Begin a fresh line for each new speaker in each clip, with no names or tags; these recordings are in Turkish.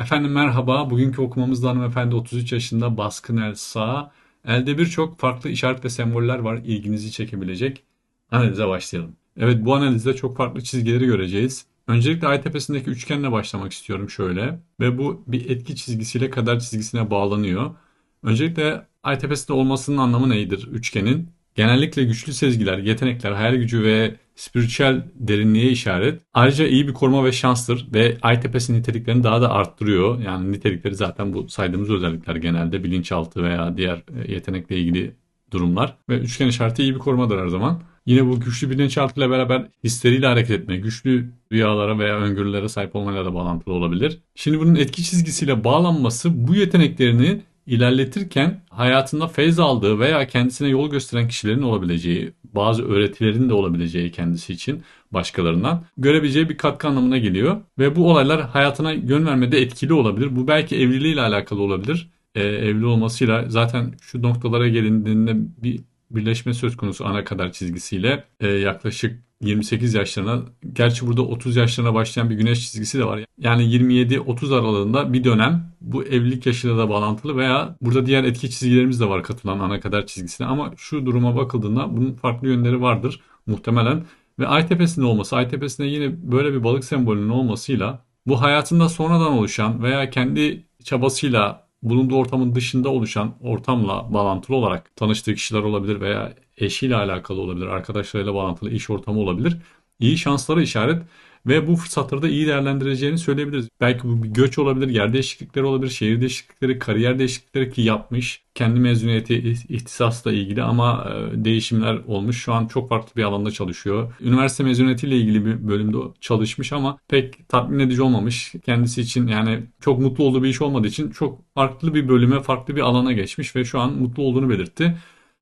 Efendim merhaba. Bugünkü okumamızda hanımefendi 33 yaşında baskın el sağ. Elde birçok farklı işaret ve semboller var ilginizi çekebilecek. Analize başlayalım. Evet bu analizde çok farklı çizgileri göreceğiz. Öncelikle ay tepesindeki üçgenle başlamak istiyorum şöyle. Ve bu bir etki çizgisiyle kader çizgisine bağlanıyor. Öncelikle ay tepesinde olmasının anlamı nedir üçgenin? Genellikle güçlü sezgiler, yetenekler, hayal gücü ve spiritüel derinliğe işaret. Ayrıca iyi bir koruma ve şanstır ve ay tepesi niteliklerini daha da arttırıyor. Yani nitelikleri zaten bu saydığımız özellikler genelde bilinçaltı veya diğer e, yetenekle ilgili durumlar. Ve üçgen işareti iyi bir korumadır her zaman. Yine bu güçlü bilinçaltı ile beraber hisleriyle hareket etme, güçlü rüyalara veya öngörülere sahip olmayla da bağlantılı olabilir. Şimdi bunun etki çizgisiyle bağlanması bu yeteneklerini ilerletirken hayatında feyz aldığı veya kendisine yol gösteren kişilerin olabileceği, bazı öğretilerin de olabileceği kendisi için başkalarından görebileceği bir katkı anlamına geliyor. Ve bu olaylar hayatına yön vermede etkili olabilir. Bu belki evliliğiyle alakalı olabilir. Ee, evli olmasıyla zaten şu noktalara gelindiğinde bir birleşme söz konusu ana kadar çizgisiyle e, yaklaşık 28 yaşlarına gerçi burada 30 yaşlarına başlayan bir güneş çizgisi de var. Yani 27-30 aralığında bir dönem bu evlilik yaşıyla da bağlantılı veya burada diğer etki çizgilerimiz de var katılan ana kadar çizgisine ama şu duruma bakıldığında bunun farklı yönleri vardır muhtemelen. Ve ay tepesinde olması, ay tepesinde yine böyle bir balık sembolünün olmasıyla bu hayatında sonradan oluşan veya kendi çabasıyla bulunduğu ortamın dışında oluşan ortamla bağlantılı olarak tanıştığı kişiler olabilir veya eşiyle alakalı olabilir, arkadaşlarıyla bağlantılı iş ortamı olabilir. İyi şanslara işaret ve bu fırsatları da iyi değerlendireceğini söyleyebiliriz. Belki bu bir göç olabilir, yer değişiklikleri olabilir, şehir değişiklikleri, kariyer değişiklikleri ki yapmış. Kendi mezuniyeti ihtisasla ilgili ama e, değişimler olmuş. Şu an çok farklı bir alanda çalışıyor. Üniversite mezuniyetiyle ilgili bir bölümde çalışmış ama pek tatmin edici olmamış. Kendisi için yani çok mutlu olduğu bir iş olmadığı için çok farklı bir bölüme, farklı bir alana geçmiş ve şu an mutlu olduğunu belirtti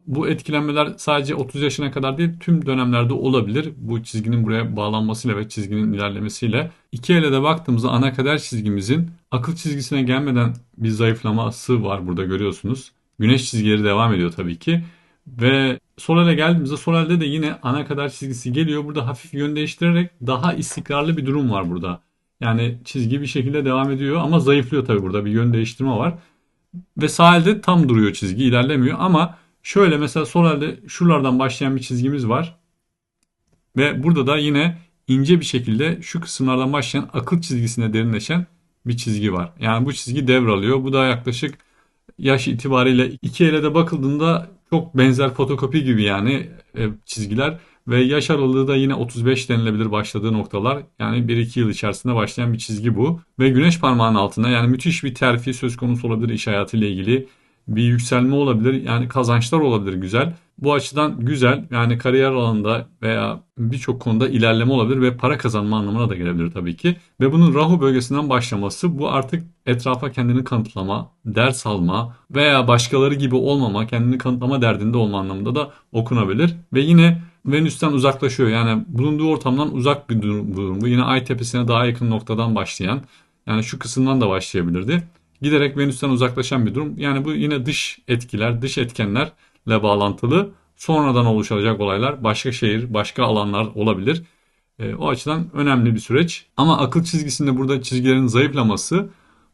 bu etkilenmeler sadece 30 yaşına kadar değil tüm dönemlerde olabilir. Bu çizginin buraya bağlanmasıyla ve çizginin ilerlemesiyle. İki ele de baktığımızda ana kader çizgimizin akıl çizgisine gelmeden bir zayıflaması var burada görüyorsunuz. Güneş çizgileri devam ediyor tabii ki. Ve sol ele geldiğimizde sol elde de yine ana kadar çizgisi geliyor. Burada hafif yön değiştirerek daha istikrarlı bir durum var burada. Yani çizgi bir şekilde devam ediyor ama zayıflıyor tabii burada bir yön değiştirme var. Ve sağ elde tam duruyor çizgi ilerlemiyor ama Şöyle mesela sol elde şuralardan başlayan bir çizgimiz var. Ve burada da yine ince bir şekilde şu kısımlardan başlayan akıl çizgisine derinleşen bir çizgi var. Yani bu çizgi devralıyor. Bu da yaklaşık yaş itibariyle iki ele de bakıldığında çok benzer fotokopi gibi yani e, çizgiler ve yaş aralığı da yine 35 denilebilir başladığı noktalar. Yani 1-2 yıl içerisinde başlayan bir çizgi bu. Ve güneş parmağının altında yani müthiş bir terfi söz konusu olabilir iş hayatıyla ilgili bir yükselme olabilir. Yani kazançlar olabilir güzel. Bu açıdan güzel. Yani kariyer alanında veya birçok konuda ilerleme olabilir ve para kazanma anlamına da gelebilir tabii ki. Ve bunun Rahu bölgesinden başlaması bu artık etrafa kendini kanıtlama, ders alma veya başkaları gibi olmama, kendini kanıtlama derdinde olma anlamında da okunabilir. Ve yine Venüs'ten uzaklaşıyor. Yani bulunduğu ortamdan uzak bir durum bu. Yine Ay tepesine daha yakın noktadan başlayan yani şu kısımdan da başlayabilirdi giderek Venüs'ten uzaklaşan bir durum. Yani bu yine dış etkiler, dış etkenlerle bağlantılı sonradan oluşacak olaylar başka şehir, başka alanlar olabilir. E, o açıdan önemli bir süreç. Ama akıl çizgisinde burada çizgilerin zayıflaması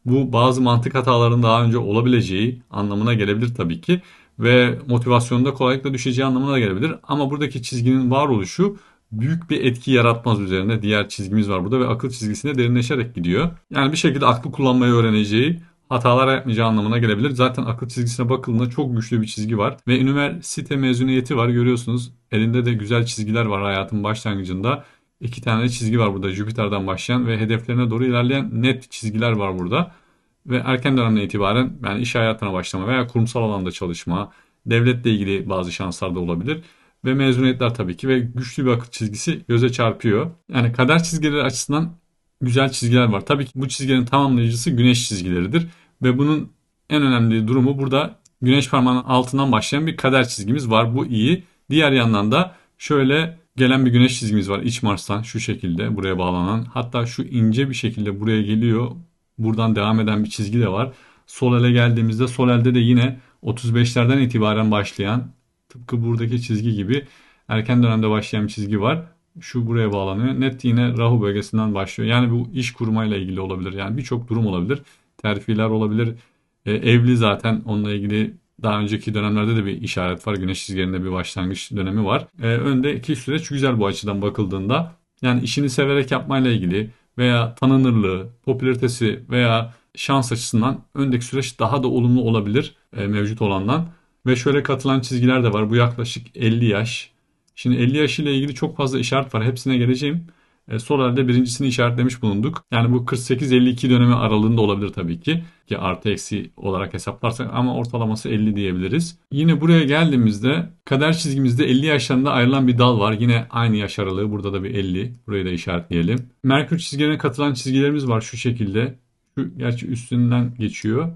bu bazı mantık hatalarının daha önce olabileceği anlamına gelebilir tabii ki. Ve motivasyonda kolaylıkla düşeceği anlamına da gelebilir. Ama buradaki çizginin varoluşu büyük bir etki yaratmaz üzerine. Diğer çizgimiz var burada ve akıl çizgisine derinleşerek gidiyor. Yani bir şekilde aklı kullanmayı öğreneceği, hatalar yapmayacağı anlamına gelebilir. Zaten akıl çizgisine bakıldığında çok güçlü bir çizgi var. Ve üniversite mezuniyeti var görüyorsunuz. Elinde de güzel çizgiler var hayatın başlangıcında. İki tane çizgi var burada Jüpiter'den başlayan ve hedeflerine doğru ilerleyen net çizgiler var burada. Ve erken dönemden itibaren yani iş hayatına başlama veya kurumsal alanda çalışma, devletle ilgili bazı şanslar da olabilir. Ve mezuniyetler tabii ki ve güçlü bir akıl çizgisi göze çarpıyor. Yani kader çizgileri açısından güzel çizgiler var. Tabii ki bu çizgilerin tamamlayıcısı güneş çizgileridir. Ve bunun en önemli durumu burada güneş parmağının altından başlayan bir kader çizgimiz var. Bu iyi. Diğer yandan da şöyle gelen bir güneş çizgimiz var iç Mars'tan şu şekilde buraya bağlanan. Hatta şu ince bir şekilde buraya geliyor. Buradan devam eden bir çizgi de var. Sol ele geldiğimizde sol elde de yine 35'lerden itibaren başlayan tıpkı buradaki çizgi gibi erken dönemde başlayan bir çizgi var. Şu buraya bağlanıyor. Net yine Rahu bölgesinden başlıyor. Yani bu iş kurmayla ilgili olabilir. Yani birçok durum olabilir. Terfiler olabilir. E, evli zaten onunla ilgili daha önceki dönemlerde de bir işaret var. Güneş çizgilerinde bir başlangıç dönemi var. E, öndeki süreç güzel bu açıdan bakıldığında. Yani işini severek yapmayla ilgili veya tanınırlığı, popülaritesi veya şans açısından öndeki süreç daha da olumlu olabilir e, mevcut olandan. Ve şöyle katılan çizgiler de var. Bu yaklaşık 50 yaş. Şimdi 50 yaş ile ilgili çok fazla işaret var. Hepsine geleceğim. E, sol elde birincisini işaretlemiş bulunduk. Yani bu 48-52 dönemi aralığında olabilir tabii ki. Ki artı eksi olarak hesaplarsak ama ortalaması 50 diyebiliriz. Yine buraya geldiğimizde kader çizgimizde 50 yaşlarında ayrılan bir dal var. Yine aynı yaş aralığı. Burada da bir 50. Burayı da işaretleyelim. Merkür çizgilerine katılan çizgilerimiz var şu şekilde. Şu gerçi üstünden geçiyor.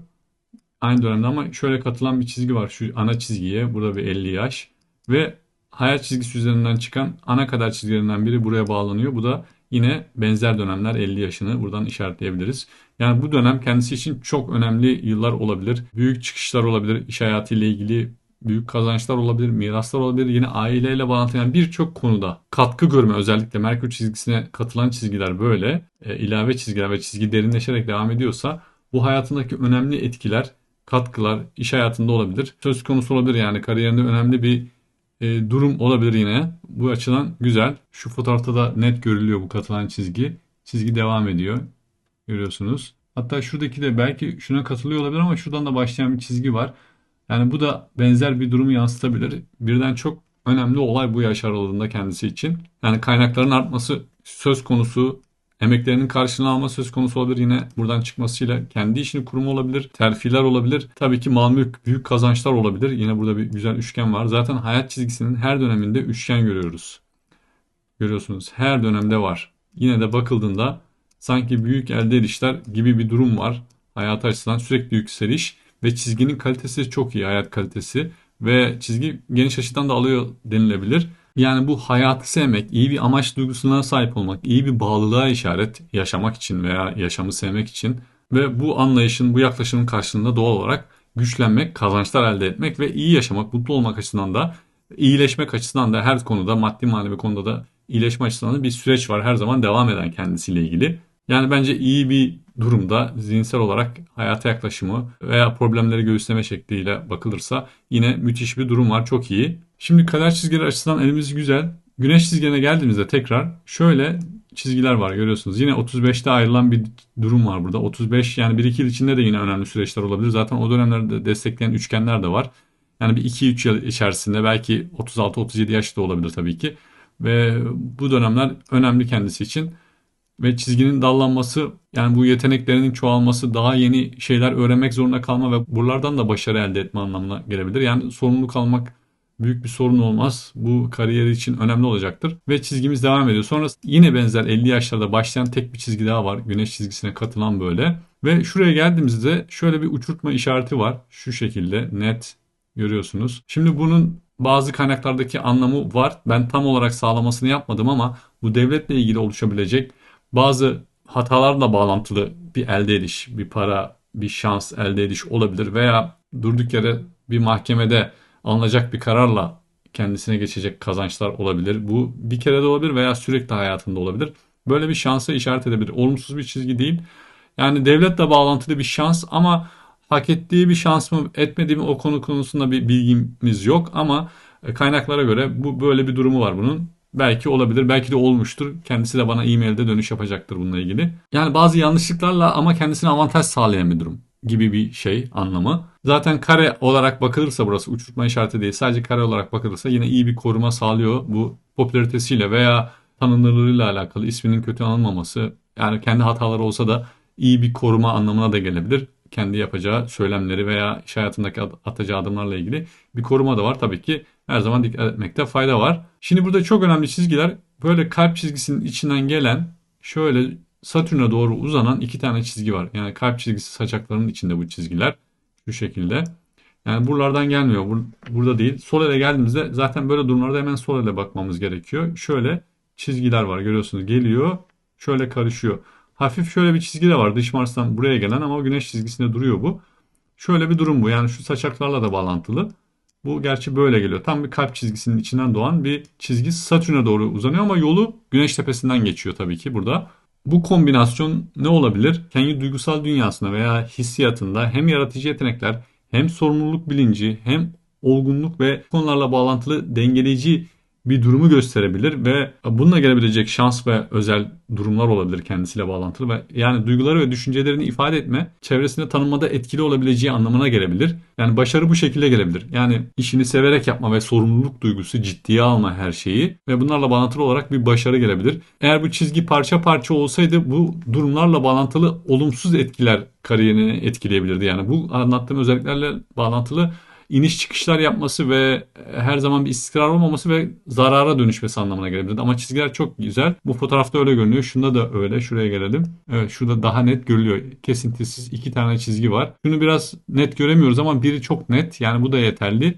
Aynı dönemde ama şöyle katılan bir çizgi var şu ana çizgiye. Burada bir 50 yaş. Ve hayat çizgisi üzerinden çıkan ana kadar çizgilerinden biri buraya bağlanıyor. Bu da yine benzer dönemler 50 yaşını buradan işaretleyebiliriz. Yani bu dönem kendisi için çok önemli yıllar olabilir. Büyük çıkışlar olabilir. İş hayatıyla ilgili büyük kazançlar olabilir, miraslar olabilir. Yine aileyle bağlantılı yani birçok konuda katkı görme özellikle Merkür çizgisine katılan çizgiler böyle e, ilave çizgiler ve çizgi derinleşerek devam ediyorsa bu hayatındaki önemli etkiler, katkılar iş hayatında olabilir. Söz konusu olabilir yani kariyerinde önemli bir e, durum olabilir yine. Bu açıdan güzel. Şu fotoğrafta da net görülüyor bu katılan çizgi. Çizgi devam ediyor. Görüyorsunuz. Hatta şuradaki de belki şuna katılıyor olabilir ama şuradan da başlayan bir çizgi var. Yani bu da benzer bir durumu yansıtabilir. Birden çok önemli olay bu yaş aralığında kendisi için. Yani kaynakların artması söz konusu, emeklerinin karşılığını alma söz konusu olabilir. Yine buradan çıkmasıyla kendi işini kurma olabilir, terfiler olabilir. Tabii ki mal mülk büyük kazançlar olabilir. Yine burada bir güzel üçgen var. Zaten hayat çizgisinin her döneminde üçgen görüyoruz. Görüyorsunuz her dönemde var. Yine de bakıldığında sanki büyük elde edişler gibi bir durum var. Hayat açısından sürekli yükseliş ve çizginin kalitesi çok iyi hayat kalitesi ve çizgi geniş açıdan da alıyor denilebilir. Yani bu hayatı sevmek, iyi bir amaç duygusuna sahip olmak, iyi bir bağlılığa işaret yaşamak için veya yaşamı sevmek için ve bu anlayışın, bu yaklaşımın karşılığında doğal olarak güçlenmek, kazançlar elde etmek ve iyi yaşamak, mutlu olmak açısından da iyileşmek açısından da her konuda maddi manevi konuda da iyileşme açısından da bir süreç var her zaman devam eden kendisiyle ilgili. Yani bence iyi bir durumda zihinsel olarak hayata yaklaşımı veya problemleri göğüsleme şekliyle bakılırsa yine müthiş bir durum var. Çok iyi. Şimdi kader çizgileri açısından elimiz güzel. Güneş çizgilerine geldiğimizde tekrar şöyle çizgiler var görüyorsunuz. Yine 35'te ayrılan bir durum var burada. 35 yani 1-2 yıl içinde de yine önemli süreçler olabilir. Zaten o dönemlerde destekleyen üçgenler de var. Yani bir 2-3 yıl içerisinde belki 36-37 yaşta olabilir tabii ki. Ve bu dönemler önemli kendisi için ve çizginin dallanması yani bu yeteneklerinin çoğalması daha yeni şeyler öğrenmek zorunda kalma ve buralardan da başarı elde etme anlamına gelebilir. Yani sorumluluk almak büyük bir sorun olmaz. Bu kariyer için önemli olacaktır. Ve çizgimiz devam ediyor. Sonra yine benzer 50 yaşlarda başlayan tek bir çizgi daha var. Güneş çizgisine katılan böyle. Ve şuraya geldiğimizde şöyle bir uçurtma işareti var. Şu şekilde net görüyorsunuz. Şimdi bunun bazı kaynaklardaki anlamı var. Ben tam olarak sağlamasını yapmadım ama bu devletle ilgili oluşabilecek bazı hatalarla bağlantılı bir elde ediş, bir para, bir şans elde ediş olabilir veya durduk yere bir mahkemede alınacak bir kararla kendisine geçecek kazançlar olabilir. Bu bir kere de olabilir veya sürekli hayatında olabilir. Böyle bir şansa işaret edebilir. Olumsuz bir çizgi değil. Yani devletle bağlantılı bir şans ama hak ettiği bir şans mı etmediği mi o konu konusunda bir bilgimiz yok ama kaynaklara göre bu böyle bir durumu var bunun. Belki olabilir, belki de olmuştur. Kendisi de bana e-mailde dönüş yapacaktır bununla ilgili. Yani bazı yanlışlıklarla ama kendisine avantaj sağlayan bir durum gibi bir şey anlamı. Zaten kare olarak bakılırsa burası uçurtma işareti değil. Sadece kare olarak bakılırsa yine iyi bir koruma sağlıyor. Bu popülaritesiyle veya tanınırlığıyla alakalı isminin kötü anılmaması yani kendi hataları olsa da iyi bir koruma anlamına da gelebilir. Kendi yapacağı söylemleri veya iş hayatındaki atacağı adımlarla ilgili bir koruma da var. Tabii ki her zaman dikkat etmekte fayda var. Şimdi burada çok önemli çizgiler böyle kalp çizgisinin içinden gelen şöyle Satürn'e doğru uzanan iki tane çizgi var. Yani kalp çizgisi saçaklarının içinde bu çizgiler. Şu şekilde. Yani buralardan gelmiyor. Bur burada değil. Sol ele geldiğimizde zaten böyle durumlarda hemen sol ele bakmamız gerekiyor. Şöyle çizgiler var görüyorsunuz. Geliyor. Şöyle karışıyor. Hafif şöyle bir çizgi de var dış Mars'tan buraya gelen ama güneş çizgisinde duruyor bu. Şöyle bir durum bu. Yani şu saçaklarla da bağlantılı. Bu gerçi böyle geliyor. Tam bir kalp çizgisinin içinden doğan bir çizgi Satürn'e doğru uzanıyor ama yolu Güneş tepesinden geçiyor tabii ki burada. Bu kombinasyon ne olabilir? Kendi duygusal dünyasında veya hissiyatında hem yaratıcı yetenekler hem sorumluluk bilinci hem olgunluk ve konularla bağlantılı dengeleyici bir durumu gösterebilir ve bununla gelebilecek şans ve özel durumlar olabilir kendisiyle bağlantılı ve yani duyguları ve düşüncelerini ifade etme çevresinde tanınmada etkili olabileceği anlamına gelebilir. Yani başarı bu şekilde gelebilir. Yani işini severek yapma ve sorumluluk duygusu ciddiye alma her şeyi ve bunlarla bağlantılı olarak bir başarı gelebilir. Eğer bu çizgi parça parça olsaydı bu durumlarla bağlantılı olumsuz etkiler kariyerini etkileyebilirdi. Yani bu anlattığım özelliklerle bağlantılı iniş çıkışlar yapması ve her zaman bir istikrar olmaması ve zarara dönüşmesi anlamına gelebilir. Ama çizgiler çok güzel. Bu fotoğrafta öyle görünüyor. Şunda da öyle. Şuraya gelelim. Evet şurada daha net görülüyor. Kesintisiz iki tane çizgi var. Şunu biraz net göremiyoruz ama biri çok net. Yani bu da yeterli.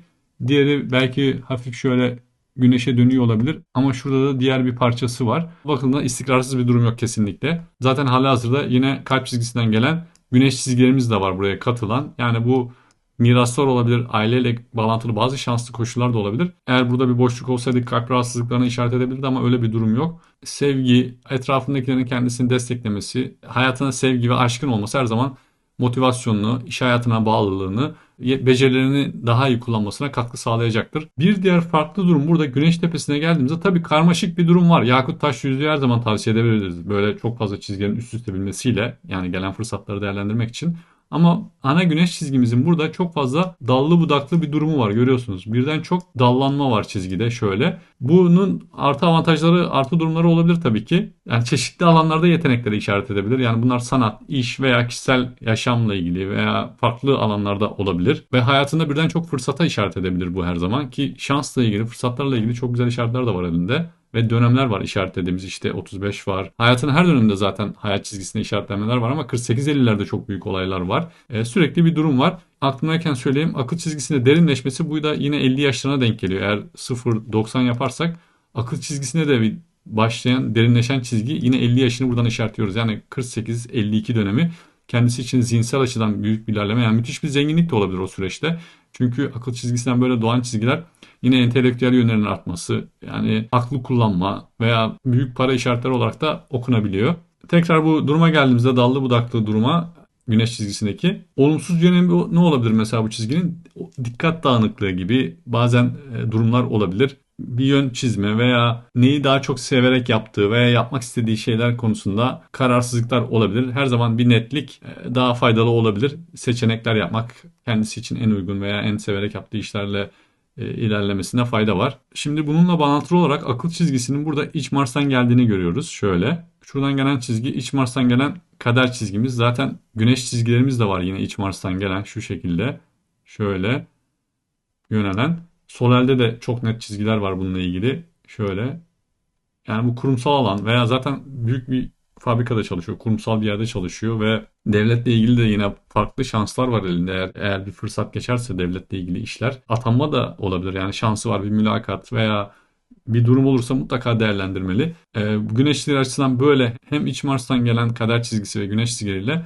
Diğeri belki hafif şöyle güneşe dönüyor olabilir. Ama şurada da diğer bir parçası var. Bakın istikrarsız bir durum yok kesinlikle. Zaten hala hazırda yine kalp çizgisinden gelen güneş çizgilerimiz de var buraya katılan. Yani bu miraslar olabilir, aileyle bağlantılı bazı şanslı koşullar da olabilir. Eğer burada bir boşluk olsaydı kalp rahatsızlıklarına işaret edebilirdi ama öyle bir durum yok. Sevgi, etrafındakilerin kendisini desteklemesi, hayatına sevgi ve aşkın olması her zaman motivasyonunu, iş hayatına bağlılığını, becerilerini daha iyi kullanmasına katkı sağlayacaktır. Bir diğer farklı durum burada Güneş Tepesi'ne geldiğimizde tabii karmaşık bir durum var. Yakut taş yüzüğü her zaman tavsiye edebiliriz. Böyle çok fazla çizgilerin üst üste bilmesiyle yani gelen fırsatları değerlendirmek için. Ama ana güneş çizgimizin burada çok fazla dallı budaklı bir durumu var görüyorsunuz. Birden çok dallanma var çizgide şöyle. Bunun artı avantajları, artı durumları olabilir tabii ki. Yani çeşitli alanlarda yetenekleri işaret edebilir. Yani bunlar sanat, iş veya kişisel yaşamla ilgili veya farklı alanlarda olabilir. Ve hayatında birden çok fırsata işaret edebilir bu her zaman. Ki şansla ilgili, fırsatlarla ilgili çok güzel işaretler de var elinde ve dönemler var işaretlediğimiz işte 35 var. Hayatın her döneminde zaten hayat çizgisinde işaretlemeler var ama 48-50'lerde çok büyük olaylar var. E, sürekli bir durum var. Aklımdayken söyleyeyim akıl çizgisinde derinleşmesi bu da yine 50 yaşlarına denk geliyor. Eğer 0-90 yaparsak akıl çizgisine de bir başlayan derinleşen çizgi yine 50 yaşını buradan işaretliyoruz. Yani 48-52 dönemi kendisi için zihinsel açıdan büyük bir ilerleme. Yani müthiş bir zenginlik de olabilir o süreçte. Çünkü akıl çizgisinden böyle doğan çizgiler yine entelektüel yönlerin artması, yani aklı kullanma veya büyük para işaretleri olarak da okunabiliyor. Tekrar bu duruma geldiğimizde dallı budaklı duruma güneş çizgisindeki olumsuz yönü ne olabilir mesela bu çizginin? Dikkat dağınıklığı gibi bazen e, durumlar olabilir. Bir yön çizme veya neyi daha çok severek yaptığı veya yapmak istediği şeyler konusunda kararsızlıklar olabilir. Her zaman bir netlik e, daha faydalı olabilir. Seçenekler yapmak kendisi için en uygun veya en severek yaptığı işlerle e, ilerlemesine fayda var. Şimdi bununla bağlantılı olarak akıl çizgisinin burada iç Mars'tan geldiğini görüyoruz. Şöyle. Şuradan gelen çizgi iç Mars'tan gelen kader çizgimiz. Zaten güneş çizgilerimiz de var yine iç Mars'tan gelen şu şekilde. Şöyle yönelen. Sol elde de çok net çizgiler var bununla ilgili. Şöyle. Yani bu kurumsal alan veya zaten büyük bir fabrikada çalışıyor, kurumsal bir yerde çalışıyor ve devletle ilgili de yine farklı şanslar var elinde. Eğer, eğer bir fırsat geçerse devletle ilgili işler. Atanma da olabilir yani şansı var bir mülakat veya bir durum olursa mutlaka değerlendirmeli. E, güneşler açısından böyle hem iç Mars'tan gelen kader çizgisi ve güneş çizgileriyle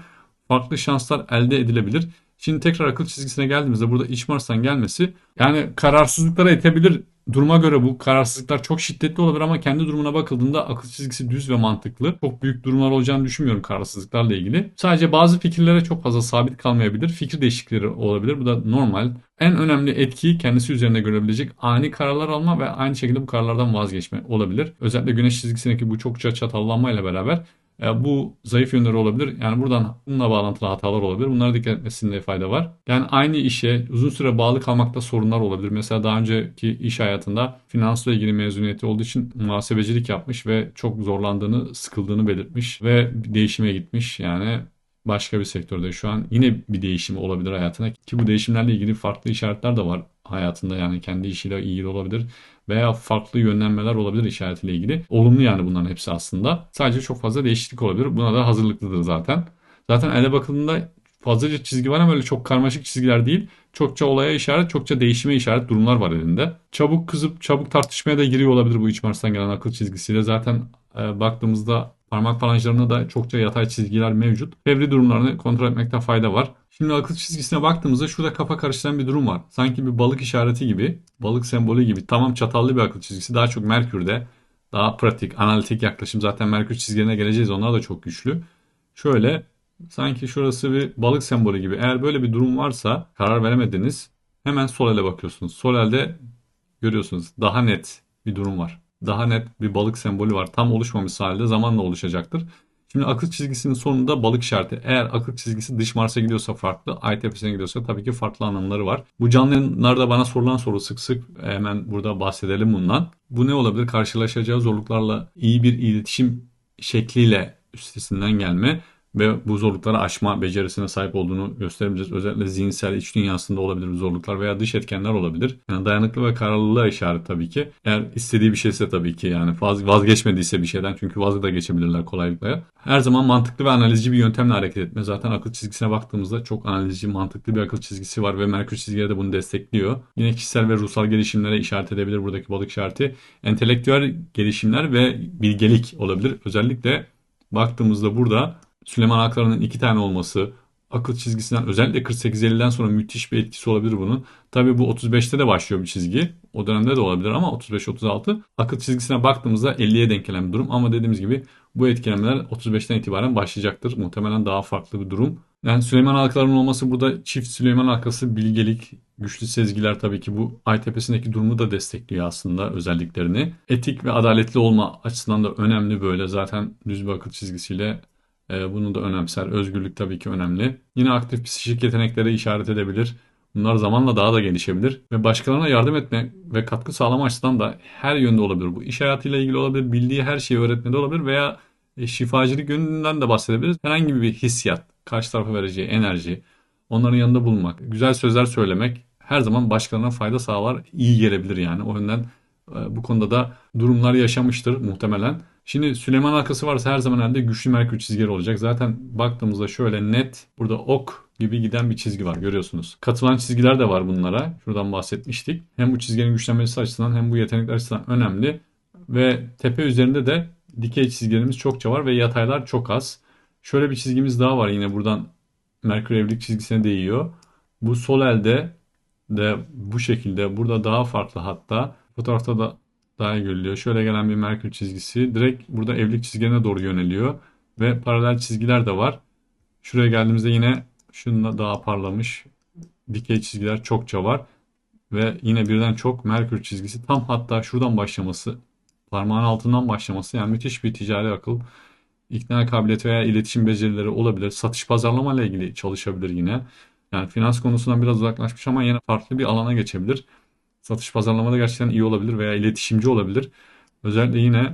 farklı şanslar elde edilebilir. Şimdi tekrar akıl çizgisine geldiğimizde burada iç Mars'tan gelmesi yani kararsızlıklara itebilir Duruma göre bu kararsızlıklar çok şiddetli olabilir ama kendi durumuna bakıldığında akıl çizgisi düz ve mantıklı. Çok büyük durumlar olacağını düşünmüyorum kararsızlıklarla ilgili. Sadece bazı fikirlere çok fazla sabit kalmayabilir. Fikir değişiklikleri olabilir. Bu da normal. En önemli etkiyi kendisi üzerinde görebilecek ani kararlar alma ve aynı şekilde bu kararlardan vazgeçme olabilir. Özellikle güneş çizgisindeki bu çokça çatallanma ile beraber e, bu zayıf yönleri olabilir. Yani buradan bununla bağlantılı hatalar olabilir. Bunlara dikkat etmesinde fayda var. Yani aynı işe uzun süre bağlı kalmakta sorunlar olabilir. Mesela daha önceki iş hayatında finansla ilgili mezuniyeti olduğu için muhasebecilik yapmış ve çok zorlandığını, sıkıldığını belirtmiş ve değişime gitmiş. Yani başka bir sektörde şu an yine bir değişim olabilir hayatına ki bu değişimlerle ilgili farklı işaretler de var hayatında yani kendi işiyle ilgili olabilir veya farklı yönlenmeler olabilir işaretiyle ilgili. Olumlu yani bunların hepsi aslında. Sadece çok fazla değişiklik olabilir. Buna da hazırlıklıdır zaten. Zaten ele bakıldığında fazlaca çizgi var ama öyle çok karmaşık çizgiler değil. Çokça olaya işaret, çokça değişime işaret durumlar var elinde. Çabuk kızıp çabuk tartışmaya da giriyor olabilir bu iç Mars'tan gelen akıl çizgisiyle. Zaten e, baktığımızda Parmak falanjlarında da çokça yatay çizgiler mevcut. Fevri durumlarını kontrol etmekte fayda var. Şimdi akıl çizgisine baktığımızda şurada kafa karıştıran bir durum var. Sanki bir balık işareti gibi, balık sembolü gibi. Tamam çatallı bir akıl çizgisi. Daha çok Merkür'de. Daha pratik, analitik yaklaşım. Zaten Merkür çizgilerine geleceğiz. Onlar da çok güçlü. Şöyle sanki şurası bir balık sembolü gibi. Eğer böyle bir durum varsa karar veremediniz. Hemen sol ele bakıyorsunuz. Sol elde görüyorsunuz daha net bir durum var. Daha net bir balık sembolü var. Tam oluşmamış halde zamanla oluşacaktır. Şimdi akıl çizgisinin sonunda balık işareti. Eğer akıl çizgisi dış Mars'a gidiyorsa farklı, ay tepesine gidiyorsa tabii ki farklı anlamları var. Bu canlı yayınlarda bana sorulan soru sık sık hemen burada bahsedelim bundan. Bu ne olabilir? Karşılaşacağı zorluklarla iyi bir iletişim şekliyle üstesinden gelme ve bu zorlukları aşma becerisine sahip olduğunu gösterebiliriz. Özellikle zihinsel iç dünyasında olabilir zorluklar veya dış etkenler olabilir. Yani dayanıklı ve kararlılığa işaret tabii ki. Eğer istediği bir şeyse tabii ki yani vazgeçmediyse bir şeyden çünkü vazı da geçebilirler kolaylıkla. Her zaman mantıklı ve analizci bir yöntemle hareket etme. Zaten akıl çizgisine baktığımızda çok analizci, mantıklı bir akıl çizgisi var ve Merkür çizgileri de bunu destekliyor. Yine kişisel ve ruhsal gelişimlere işaret edebilir buradaki balık işareti. Entelektüel gelişimler ve bilgelik olabilir. Özellikle baktığımızda burada Süleyman Aklar'ın iki tane olması, akıl çizgisinden özellikle 48-50'den sonra müthiş bir etkisi olabilir bunun. Tabi bu 35'te de başlıyor bir çizgi. O dönemde de olabilir ama 35-36 akıl çizgisine baktığımızda 50'ye denk gelen bir durum. Ama dediğimiz gibi bu etkilemeler 35'ten itibaren başlayacaktır. Muhtemelen daha farklı bir durum. Yani Süleyman halkalarının olması burada çift Süleyman halkası bilgelik, güçlü sezgiler tabii ki bu ay tepesindeki durumu da destekliyor aslında özelliklerini. Etik ve adaletli olma açısından da önemli böyle zaten düz bir akıl çizgisiyle bunu da önemser. Özgürlük tabii ki önemli. Yine aktif psikik yeteneklere işaret edebilir. Bunlar zamanla daha da gelişebilir ve başkalarına yardım etme ve katkı sağlama açısından da her yönde olabilir. Bu iş hayatıyla ilgili olabilir, bildiği her şeyi öğretmede olabilir veya e, şifacılık yönünden de bahsedebiliriz. Herhangi bir hissiyat, karşı tarafa vereceği enerji, onların yanında bulunmak, güzel sözler söylemek her zaman başkalarına fayda sağlar, iyi gelebilir yani. O yönden e, bu konuda da durumlar yaşamıştır muhtemelen. Şimdi Süleyman halkası varsa her zaman elde güçlü Merkür çizgileri olacak. Zaten baktığımızda şöyle net burada ok gibi giden bir çizgi var görüyorsunuz. Katılan çizgiler de var bunlara. Şuradan bahsetmiştik. Hem bu çizginin güçlenmesi açısından hem bu yetenekler açısından önemli. Ve tepe üzerinde de dikey çizgilerimiz çokça var ve yataylar çok az. Şöyle bir çizgimiz daha var yine buradan Merkür evlilik çizgisine değiyor. Bu sol elde de bu şekilde burada daha farklı hatta fotoğrafta da daha görülüyor. Şöyle gelen bir Merkür çizgisi direkt burada evlilik çizgilerine doğru yöneliyor. Ve paralel çizgiler de var. Şuraya geldiğimizde yine şununla daha parlamış dikey çizgiler çokça var. Ve yine birden çok Merkür çizgisi tam hatta şuradan başlaması parmağın altından başlaması yani müthiş bir ticari akıl ikna kabiliyeti veya iletişim becerileri olabilir. Satış pazarlama ile ilgili çalışabilir yine. Yani finans konusundan biraz uzaklaşmış ama yine farklı bir alana geçebilir satış pazarlamada gerçekten iyi olabilir veya iletişimci olabilir. Özellikle yine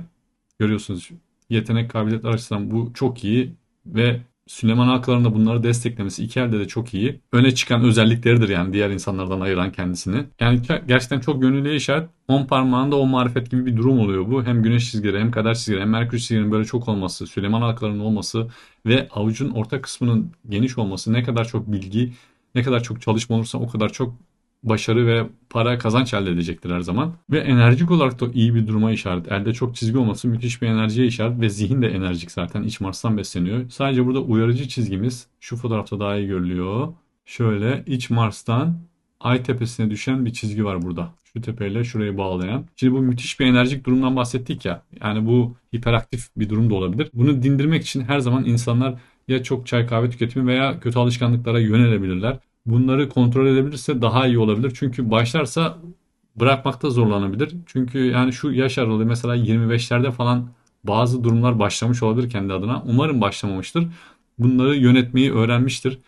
görüyorsunuz yetenek kabiliyetler açısından bu çok iyi ve Süleyman halkalarının da bunları desteklemesi iki elde de çok iyi. Öne çıkan özellikleridir yani diğer insanlardan ayıran kendisini. Yani gerçekten çok gönüllüye işaret. On parmağında o marifet gibi bir durum oluyor bu. Hem güneş çizgileri hem kader çizgileri hem merkür çizgilerinin böyle çok olması, Süleyman halkalarının olması ve avucun orta kısmının geniş olması ne kadar çok bilgi, ne kadar çok çalışma olursa o kadar çok başarı ve para kazanç elde edecektir her zaman. Ve enerjik olarak da iyi bir duruma işaret. Elde çok çizgi olması müthiş bir enerjiye işaret ve zihin de enerjik zaten. iç Mars'tan besleniyor. Sadece burada uyarıcı çizgimiz şu fotoğrafta daha iyi görülüyor. Şöyle iç Mars'tan ay tepesine düşen bir çizgi var burada. Şu tepeyle şurayı bağlayan. Şimdi bu müthiş bir enerjik durumdan bahsettik ya. Yani bu hiperaktif bir durum da olabilir. Bunu dindirmek için her zaman insanlar ya çok çay kahve tüketimi veya kötü alışkanlıklara yönelebilirler bunları kontrol edebilirse daha iyi olabilir. Çünkü başlarsa bırakmakta zorlanabilir. Çünkü yani şu yaş aralığı mesela 25'lerde falan bazı durumlar başlamış olabilir kendi adına. Umarım başlamamıştır. Bunları yönetmeyi öğrenmiştir.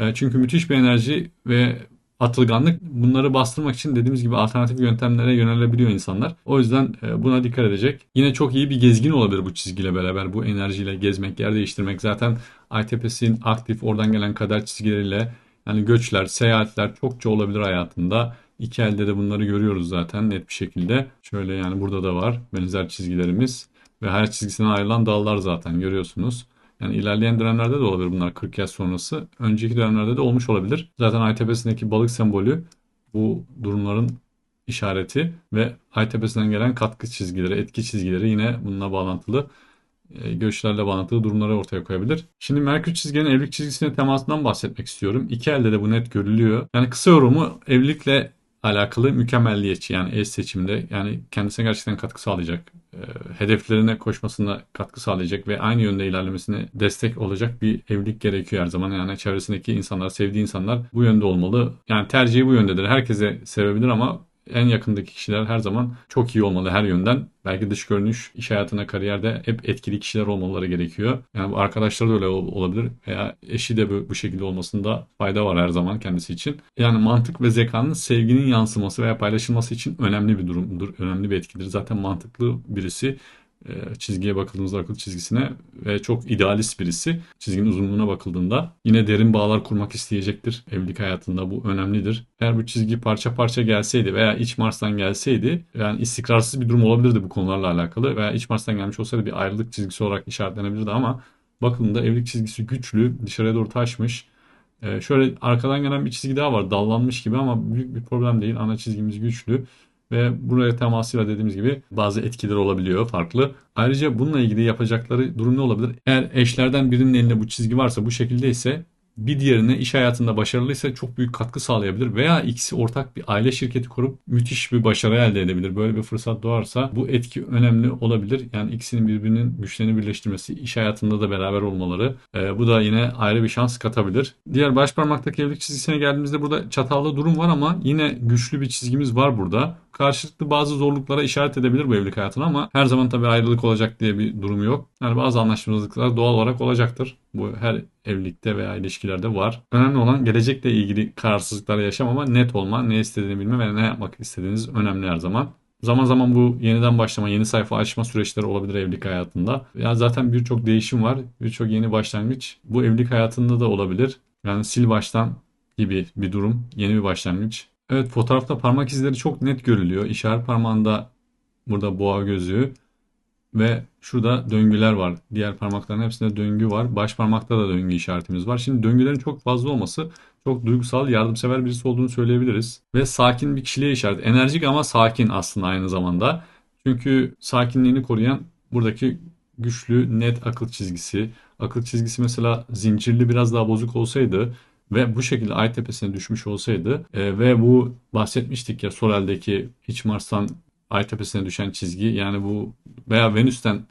E, çünkü müthiş bir enerji ve atılganlık bunları bastırmak için dediğimiz gibi alternatif yöntemlere yönelebiliyor insanlar. O yüzden e, buna dikkat edecek. Yine çok iyi bir gezgin olabilir bu çizgiyle beraber. Bu enerjiyle gezmek, yer değiştirmek. Zaten ITPS'in aktif oradan gelen kader çizgileriyle yani göçler, seyahatler çokça olabilir hayatında. İki elde de bunları görüyoruz zaten net bir şekilde. Şöyle yani burada da var benzer çizgilerimiz. Ve her çizgisine ayrılan dallar zaten görüyorsunuz. Yani ilerleyen dönemlerde de olabilir bunlar 40 yaş sonrası. Önceki dönemlerde de olmuş olabilir. Zaten ay tepesindeki balık sembolü bu durumların işareti ve ay tepesinden gelen katkı çizgileri, etki çizgileri yine bununla bağlantılı. E, göçlerle bağlantılı durumları ortaya koyabilir. Şimdi Merkür çizginin evlilik çizgisine temasından bahsetmek istiyorum. İki elde de bu net görülüyor. Yani kısa yorumu evlilikle alakalı mükemmelliyetçi yani eş seçimde yani kendisine gerçekten katkı sağlayacak, e, hedeflerine koşmasına katkı sağlayacak ve aynı yönde ilerlemesine destek olacak bir evlilik gerekiyor her zaman. Yani çevresindeki insanlar, sevdiği insanlar bu yönde olmalı. Yani tercihi bu yöndedir. Herkese sevebilir ama en yakındaki kişiler her zaman çok iyi olmalı her yönden. Belki dış görünüş, iş hayatına, kariyerde hep etkili kişiler olmaları gerekiyor. Yani arkadaşları da öyle olabilir veya eşi de bu şekilde olmasında fayda var her zaman kendisi için. Yani mantık ve zekanın sevginin yansıması veya paylaşılması için önemli bir durumdur, önemli bir etkidir. Zaten mantıklı birisi çizgiye bakıldığımızda akıl çizgisine ve çok idealist birisi. Çizginin uzunluğuna bakıldığında yine derin bağlar kurmak isteyecektir evlilik hayatında. Bu önemlidir. Eğer bu çizgi parça parça gelseydi veya iç Mars'tan gelseydi yani istikrarsız bir durum olabilirdi bu konularla alakalı veya iç Mars'tan gelmiş olsaydı bir ayrılık çizgisi olarak işaretlenebilirdi ama bakıldığında evlilik çizgisi güçlü, dışarıya doğru taşmış. Ee, şöyle arkadan gelen bir çizgi daha var. Dallanmış gibi ama büyük bir problem değil. Ana çizgimiz güçlü ve buraya temasıyla dediğimiz gibi bazı etkiler olabiliyor farklı. Ayrıca bununla ilgili yapacakları durum ne olabilir? Eğer eşlerden birinin elinde bu çizgi varsa bu şekilde ise bir diğerine iş hayatında başarılıysa çok büyük katkı sağlayabilir veya ikisi ortak bir aile şirketi kurup müthiş bir başarı elde edebilir. Böyle bir fırsat doğarsa bu etki önemli olabilir. Yani ikisinin birbirinin güçlerini birleştirmesi, iş hayatında da beraber olmaları e, bu da yine ayrı bir şans katabilir. Diğer baş parmaktaki evlilik çizgisine geldiğimizde burada çatallı durum var ama yine güçlü bir çizgimiz var burada karşılıklı bazı zorluklara işaret edebilir bu evlilik hayatına ama her zaman tabii ayrılık olacak diye bir durum yok. Yani bazı anlaşmazlıklar doğal olarak olacaktır. Bu her evlilikte veya ilişkilerde var. Önemli olan gelecekle ilgili kararsızlıkları yaşamama, net olma, ne istediğini bilme ve ne yapmak istediğiniz önemli her zaman. Zaman zaman bu yeniden başlama, yeni sayfa açma süreçleri olabilir evlilik hayatında. Ya zaten birçok değişim var, birçok yeni başlangıç. Bu evlilik hayatında da olabilir. Yani sil baştan gibi bir durum, yeni bir başlangıç. Evet fotoğrafta parmak izleri çok net görülüyor. İşaret parmağında burada boğa gözü ve şurada döngüler var. Diğer parmakların hepsinde döngü var. Baş parmakta da döngü işaretimiz var. Şimdi döngülerin çok fazla olması çok duygusal, yardımsever birisi olduğunu söyleyebiliriz. Ve sakin bir kişiliğe işaret. Enerjik ama sakin aslında aynı zamanda. Çünkü sakinliğini koruyan buradaki güçlü, net akıl çizgisi. Akıl çizgisi mesela zincirli biraz daha bozuk olsaydı ve bu şekilde ay tepesine düşmüş olsaydı e, ve bu bahsetmiştik ya Sorel'deki hiç Mars'tan ay tepesine düşen çizgi yani bu veya Venüs'ten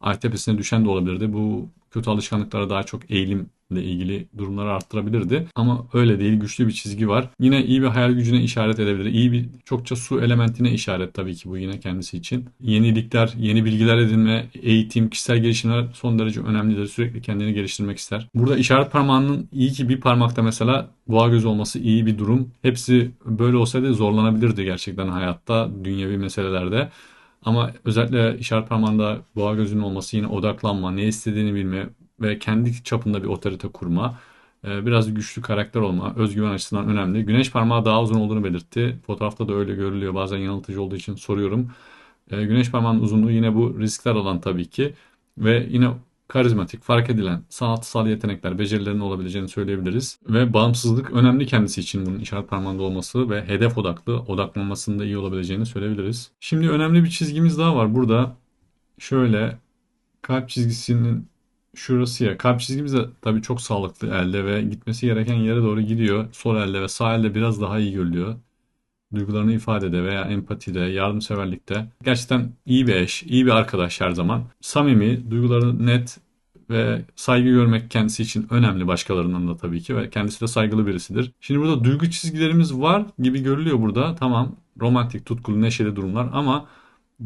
ay tepesine düşen de olabilirdi. Bu kötü alışkanlıklara daha çok eğilim ile ilgili durumları arttırabilirdi. Ama öyle değil. Güçlü bir çizgi var. Yine iyi bir hayal gücüne işaret edebilir. İyi bir çokça su elementine işaret tabii ki bu yine kendisi için. Yenilikler, yeni bilgiler edinme, eğitim, kişisel gelişimler son derece önemlidir. Sürekli kendini geliştirmek ister. Burada işaret parmağının iyi ki bir parmakta mesela boğa göz olması iyi bir durum. Hepsi böyle olsaydı zorlanabilirdi gerçekten hayatta, dünyevi meselelerde. Ama özellikle işaret parmağında boğa gözünün olması yine odaklanma, ne istediğini bilme, ve kendi çapında bir otorite kurma, e, biraz güçlü karakter olma, özgüven açısından önemli. Güneş parmağı daha uzun olduğunu belirtti. Fotoğrafta da öyle görülüyor. Bazen yanıltıcı olduğu için soruyorum. E, güneş parmağının uzunluğu yine bu riskler alan tabii ki. Ve yine karizmatik, fark edilen, sanatsal yetenekler, becerilerinin olabileceğini söyleyebiliriz. Ve bağımsızlık önemli kendisi için bunun işaret parmağında olması ve hedef odaklı, odaklanmasında iyi olabileceğini söyleyebiliriz. Şimdi önemli bir çizgimiz daha var. Burada şöyle kalp çizgisinin şurası ya. Kalp çizgimiz de tabii çok sağlıklı elde ve gitmesi gereken yere doğru gidiyor. Sol elde ve sağ elde biraz daha iyi görülüyor. Duygularını ifadede veya empatide, yardımseverlikte. Gerçekten iyi bir eş, iyi bir arkadaş her zaman. Samimi, duyguları net ve saygı görmek kendisi için önemli başkalarından da tabii ki ve kendisi de saygılı birisidir. Şimdi burada duygu çizgilerimiz var gibi görülüyor burada. Tamam romantik, tutkulu, neşeli durumlar ama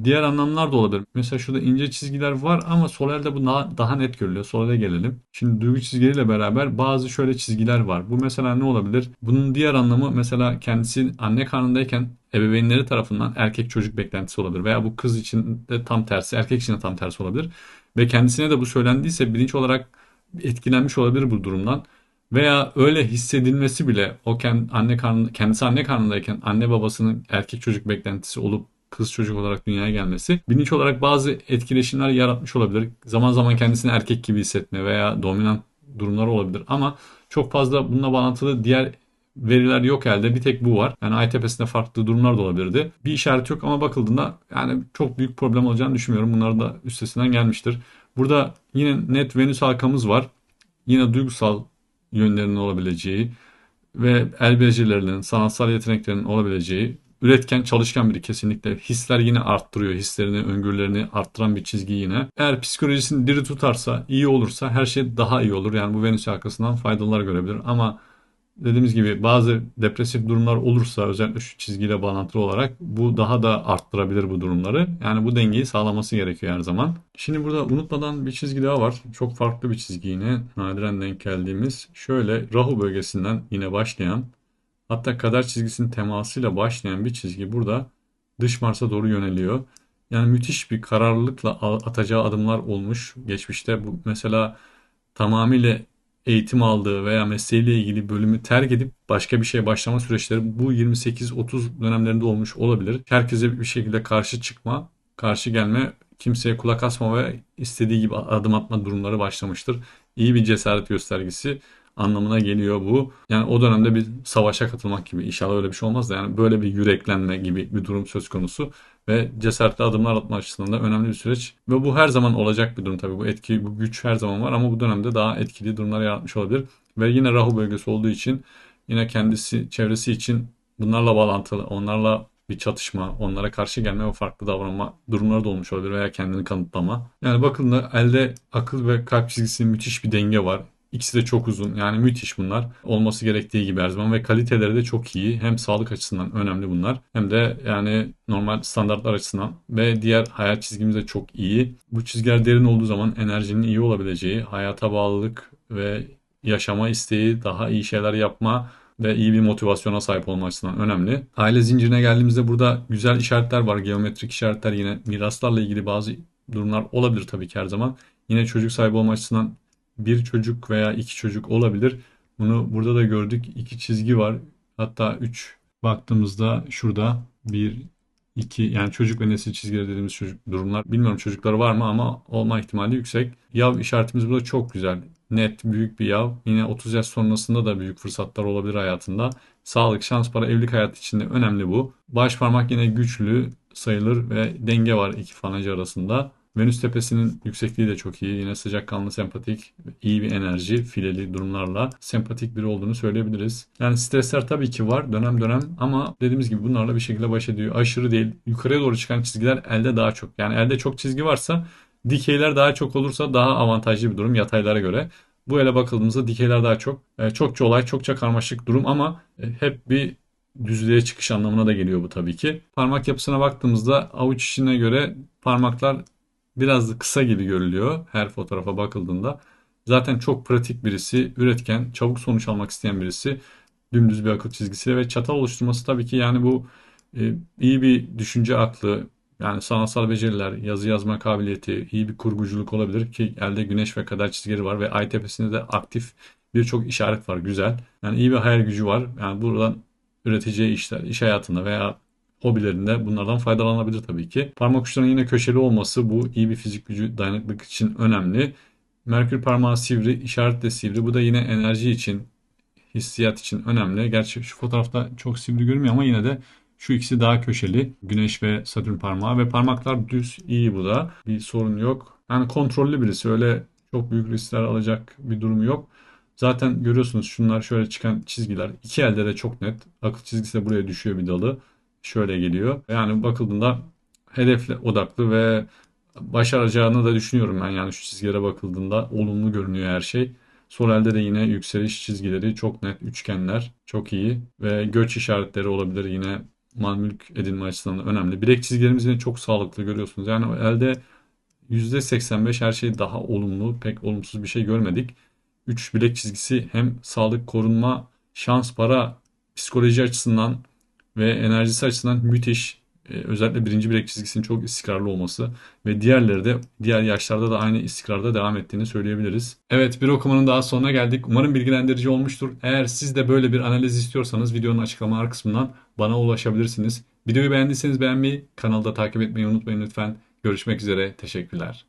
diğer anlamlar da olabilir. Mesela şurada ince çizgiler var ama sol elde bu daha, daha net görülüyor. Sol gelelim. Şimdi duygu çizgileriyle beraber bazı şöyle çizgiler var. Bu mesela ne olabilir? Bunun diğer anlamı mesela kendisi anne karnındayken ebeveynleri tarafından erkek çocuk beklentisi olabilir. Veya bu kız için de tam tersi, erkek için de tam tersi olabilir. Ve kendisine de bu söylendiyse bilinç olarak etkilenmiş olabilir bu durumdan veya öyle hissedilmesi bile o anne karnı, kendisi anne karnındayken anne babasının erkek çocuk beklentisi olup kız çocuk olarak dünyaya gelmesi bilinç olarak bazı etkileşimler yaratmış olabilir. Zaman zaman kendisini erkek gibi hissetme veya dominant durumlar olabilir ama çok fazla bununla bağlantılı diğer veriler yok elde. Bir tek bu var. Yani ay tepesinde farklı durumlar da olabilirdi. Bir işaret yok ama bakıldığında yani çok büyük problem olacağını düşünmüyorum. Bunlar da üstesinden gelmiştir. Burada yine net Venüs halkamız var. Yine duygusal yönlerinin olabileceği ve el becerilerinin, sanatsal yeteneklerinin olabileceği üretken, çalışkan biri kesinlikle. Hisler yine arttırıyor. Hislerini, öngörülerini arttıran bir çizgi yine. Eğer psikolojisini diri tutarsa, iyi olursa her şey daha iyi olur. Yani bu Venüs halkasından faydalar görebilir. Ama dediğimiz gibi bazı depresif durumlar olursa özellikle şu çizgiyle bağlantılı olarak bu daha da arttırabilir bu durumları. Yani bu dengeyi sağlaması gerekiyor her zaman. Şimdi burada unutmadan bir çizgi daha var. Çok farklı bir çizgi yine nadiren denk geldiğimiz. Şöyle Rahu bölgesinden yine başlayan hatta kader çizgisinin temasıyla başlayan bir çizgi burada dış Mars'a doğru yöneliyor. Yani müthiş bir kararlılıkla atacağı adımlar olmuş geçmişte. Bu mesela tamamıyla eğitim aldığı veya mesleğiyle ilgili bölümü terk edip başka bir şeye başlama süreçleri bu 28-30 dönemlerinde olmuş olabilir. Herkese bir şekilde karşı çıkma, karşı gelme, kimseye kulak asma ve istediği gibi adım atma durumları başlamıştır. İyi bir cesaret göstergesi anlamına geliyor bu. Yani o dönemde bir savaşa katılmak gibi. İnşallah öyle bir şey olmaz da yani böyle bir yüreklenme gibi bir durum söz konusu ve cesaretli adımlar atma açısından da önemli bir süreç. Ve bu her zaman olacak bir durum tabii. Bu etki, bu güç her zaman var ama bu dönemde daha etkili durumlar yaratmış olabilir. Ve yine Rahu bölgesi olduğu için yine kendisi, çevresi için bunlarla bağlantılı, onlarla bir çatışma, onlara karşı gelme ve farklı davranma durumları da olmuş olabilir veya kendini kanıtlama. Yani bakın da elde akıl ve kalp çizgisi müthiş bir denge var. İkisi de çok uzun. Yani müthiş bunlar. Olması gerektiği gibi her zaman ve kaliteleri de çok iyi. Hem sağlık açısından önemli bunlar. Hem de yani normal standartlar açısından ve diğer hayat çizgimiz de çok iyi. Bu çizgiler derin olduğu zaman enerjinin iyi olabileceği, hayata bağlılık ve yaşama isteği, daha iyi şeyler yapma ve iyi bir motivasyona sahip olma açısından önemli. Aile zincirine geldiğimizde burada güzel işaretler var. Geometrik işaretler yine miraslarla ilgili bazı durumlar olabilir tabii ki her zaman. Yine çocuk sahibi olma açısından bir çocuk veya iki çocuk olabilir. Bunu burada da gördük. İki çizgi var. Hatta üç baktığımızda şurada bir, iki yani çocuk ve nesil çizgileri dediğimiz çocuk durumlar. Bilmiyorum çocukları var mı ama olma ihtimali yüksek. Yav işaretimiz burada çok güzel. Net, büyük bir yav. Yine 30 yaş sonrasında da büyük fırsatlar olabilir hayatında. Sağlık, şans, para, evlilik hayatı içinde önemli bu. Baş parmak yine güçlü sayılır ve denge var iki fanacı arasında. Venüs tepesinin yüksekliği de çok iyi. Yine sıcakkanlı, sempatik, iyi bir enerji, fileli durumlarla sempatik biri olduğunu söyleyebiliriz. Yani stresler tabii ki var dönem dönem ama dediğimiz gibi bunlarla bir şekilde baş ediyor. Aşırı değil. Yukarıya doğru çıkan çizgiler elde daha çok. Yani elde çok çizgi varsa dikeyler daha çok olursa daha avantajlı bir durum yataylara göre. Bu ele bakıldığımızda dikeyler daha çok. E, çokça olay, çokça karmaşık durum ama e, hep bir düzlüğe çıkış anlamına da geliyor bu tabii ki. Parmak yapısına baktığımızda avuç içine göre parmaklar biraz da kısa gibi görülüyor her fotoğrafa bakıldığında. Zaten çok pratik birisi, üretken, çabuk sonuç almak isteyen birisi. Dümdüz bir akıl çizgisiyle ve çatal oluşturması tabii ki yani bu e, iyi bir düşünce aklı, yani sanatsal beceriler, yazı yazma kabiliyeti, iyi bir kurguculuk olabilir ki elde güneş ve kader çizgileri var ve ay tepesinde de aktif birçok işaret var. Güzel. Yani iyi bir hayal gücü var. Yani buradan üreteceği işler, iş hayatında veya hobilerinde bunlardan faydalanabilir tabii ki. Parmak uçlarının yine köşeli olması bu iyi bir fizik gücü dayanıklık için önemli. Merkür parmağı sivri, işaret de sivri. Bu da yine enerji için, hissiyat için önemli. Gerçi şu fotoğrafta çok sivri görünmüyor ama yine de şu ikisi daha köşeli. Güneş ve Satürn parmağı ve parmaklar düz iyi bu da. Bir sorun yok. Yani kontrollü birisi öyle çok büyük riskler alacak bir durum yok. Zaten görüyorsunuz şunlar şöyle çıkan çizgiler. İki elde de çok net. Akıl çizgisi de buraya düşüyor bir dalı şöyle geliyor. Yani bakıldığında hedefle odaklı ve başaracağını da düşünüyorum ben. Yani şu çizgilere bakıldığında olumlu görünüyor her şey. Sol elde de yine yükseliş çizgileri çok net üçgenler çok iyi ve göç işaretleri olabilir yine mal mülk edinme açısından önemli. Bilek çizgilerimiz yine çok sağlıklı görüyorsunuz. Yani elde %85 her şey daha olumlu pek olumsuz bir şey görmedik. 3 bilek çizgisi hem sağlık korunma şans para psikoloji açısından ve enerjisi açısından müthiş. Ee, özellikle birinci bilek çizgisinin çok istikrarlı olması ve diğerleri de diğer yaşlarda da aynı istikrarda devam ettiğini söyleyebiliriz. Evet bir okumanın daha sonuna geldik. Umarım bilgilendirici olmuştur. Eğer siz de böyle bir analiz istiyorsanız videonun açıklama kısmından bana ulaşabilirsiniz. Videoyu beğendiyseniz beğenmeyi, kanalda takip etmeyi unutmayın lütfen. Görüşmek üzere, teşekkürler.